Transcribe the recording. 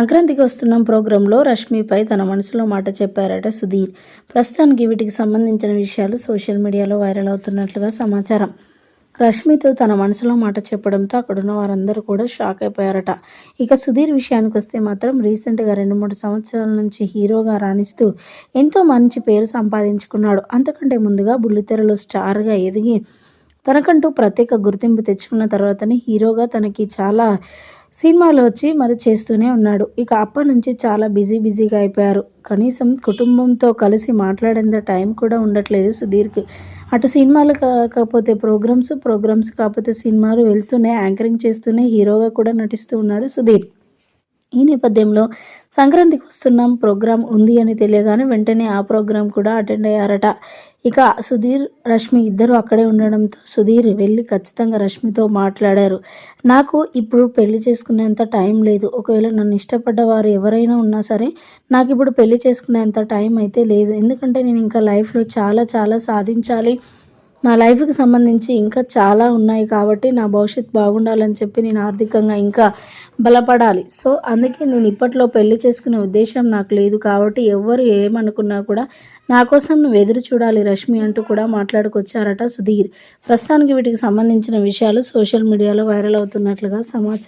సంక్రాంతికి వస్తున్నాం ప్రోగ్రాంలో రష్మిపై తన మనసులో మాట చెప్పారట సుధీర్. ప్రస్తుతానికి వీటికి సంబంధించిన విషయాలు సోషల్ మీడియాలో వైరల్ అవుతున్నట్లుగా సమాచారం. రష్మితో తన మనసులో మాట చెప్పడంతో అక్కడున్న వారందరూ కూడా షాక్ అయిపోయారట. ఇక సుధీర్ విషయానికి వస్తే మాత్రం రీసెంట్గా రెండు మూడు సంవత్సరాల నుంచి హీరోగా రాణిస్తూ ఎంతో మంచి పేరు సంపాదించుకున్నాడు. అంతకంటే ముందుగా బుల్లితెరలో స్టార్గా ఎదిగి తనకంటూ ప్రత్యేక గుర్తింపు తెచ్చుకున్న తర్వాతనే హీరోగా తనకి చాలా సినిమాలు వచ్చి మరి చేస్తూనే ఉన్నాడు. ఇక అప్పటి నుంచి చాలా బిజీ బిజీగా అయిపోయారు. కనీసం కుటుంబంతో కలిసి మాట్లాడేంత టైం కూడా ఉండట్లేదు సుధీర్కి. అటు సినిమాలు కాకపోతే ప్రోగ్రామ్స్ ప్రోగ్రామ్స్ కాకపోతే సినిమాలు వెళ్తూనే యాంకరింగ్ చేస్తూనే హీరోగా కూడా నటిస్తూ ఉన్నాడు సుధీర్. ఈ నేపథ్యంలో సంక్రాంతికి వస్తున్నాం ప్రోగ్రాం ఉంది అని తెలియగానే వెంటనే ఆ ప్రోగ్రాం కూడా అటెండ్ అయ్యారట. ఇక సుధీర్ రష్మి ఇద్దరు అక్కడే ఉండడంతో సుధీర్ వెళ్ళి ఖచ్చితంగా రష్మితో మాట్లాడారు. నాకు ఇప్పుడు పెళ్ళి చేసుకునేంత టైం లేదు. ఒకవేళ నన్ను ఇష్టపడ్డ వారు ఎవరైనా ఉన్నా సరే నాకు ఇప్పుడు పెళ్ళి చేసుకునేంత టైం అయితే లేదు. ఎందుకంటే నేను ఇంకా లైఫ్లో చాలా చాలా సాధించాలి. నా లైఫ్కి సంబంధించి ఇంకా చాలా ఉన్నాయి కాబట్టి నా భవిష్యత్ బాగుండాలని చెప్పి నేను ఆర్థికంగా ఇంకా బలపడాలి. సో అందుకే నేను ఇప్పట్లో పెళ్ళి చేసుకునే ఉద్దేశం నాకు లేదు కాబట్టి ఎవరు ఏమనుకున్నా కూడా నా కోసం నువ్వు ఎదురు చూడాలి రష్మి అంటూ కూడా మాట్లాడుకొచ్చారట సుధీర్. ప్రస్తుతానికి వీటికి సంబంధించిన విషయాలు సోషల్ మీడియాలో వైరల్ అవుతున్నట్లుగా సమాచారం